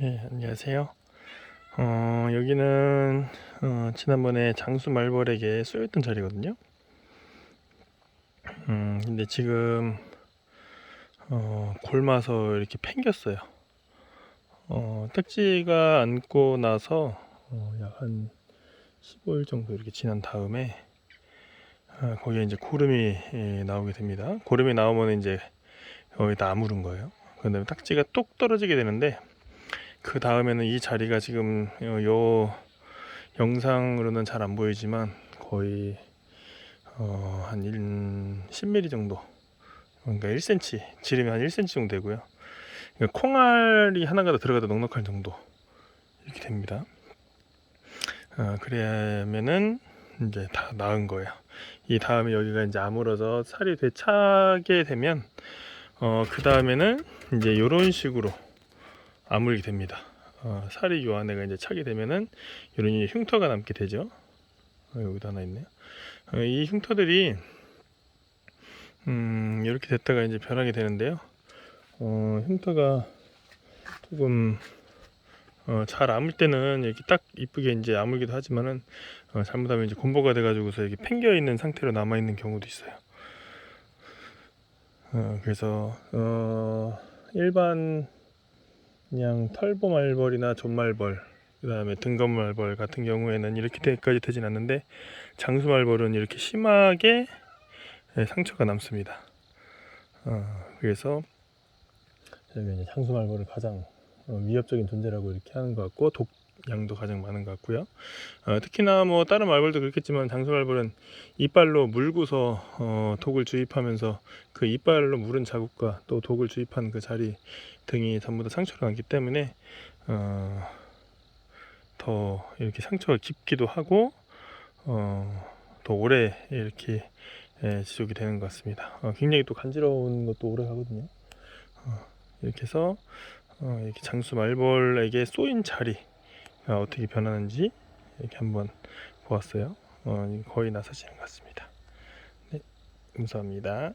네, 안녕하세요. 어, 여기는 어, 지난번에 장수 말벌에게 쏘였던 자리거든요. 음, 근데 지금 어, 골마서 이렇게 팽겼어요. 어, 딱지가 앉고 나서 어, 약한 15일 정도 이렇게 지난 다음에 아, 거기에 이제 고름이 예, 나오게 됩니다. 고름이 나오면 이제 거기다 아무른 거예요. 그 다음에 딱지가 뚝 떨어지게 되는데 그 다음에는 이 자리가 지금 요, 요 영상으로는 잘 안 보이지만 거의 어, 한 1, 10mm 정도 그러니까 1cm 지름이 한 1cm 정도 되고요. 그러니까 콩알이 하나가 더 들어가도 넉넉할 정도 이렇게 됩니다. 어, 그러면은 이제 다 나은 거예요. 이 다음에 여기가 이제 아물어서 살이 되차게 되면 어, 그 다음에는 이제 이런 식으로 아물게 됩니다. 어, 살이 요 안에가 이제 차게 되면은 이런 이 흉터가 남게 되죠. 어, 여기도 하나 있네요. 어, 이 흉터들이 음, 이렇게 됐다가 이제 변하게 되는데요. 어, 흉터가 조금 어, 잘 아물 때는 이렇게 딱 이쁘게 이제 아물기도 하지만은 어, 잘못하면 이제 곰보가 돼가지고서 이렇게 팽겨 있는 상태로 남아 있는 경우도 있어요. 어, 그래서 어, 일반 그냥 털보 말벌이나 존말벌 그 다음에 등검 말벌 같은 경우에는 이렇게까지 되진 않는데 장수 말벌은 이렇게 심하게 예, 상처가 남습니다. 어, 그래서 장수 말벌을 가장 어, 위협적인 존재라고 이렇게 하는 것 같고 독 량도 가장 많은 것 같고요. 어, 특히나 뭐 다른 말벌도 그렇겠지만 장수 말벌은 이빨로 물고서 어, 독을 주입하면서 그 이빨로 물은 자국과 또 독을 주입한 그 자리 등이 전부 다 상처가 났기 때문에 어, 더 이렇게 상처가 깊기도 하고 어, 더 오래 이렇게 예, 지속이 되는 것 같습니다. 어, 굉장히 또 간지러운 것도 오래 가거든요. 어, 이렇게 해서 어, 이렇게 장수 말벌에게 쏘인 자리가 어떻게 변하는지 이렇게 한번 보았어요. 어, 거의 나서지는 것 같습니다. 네, 감사합니다.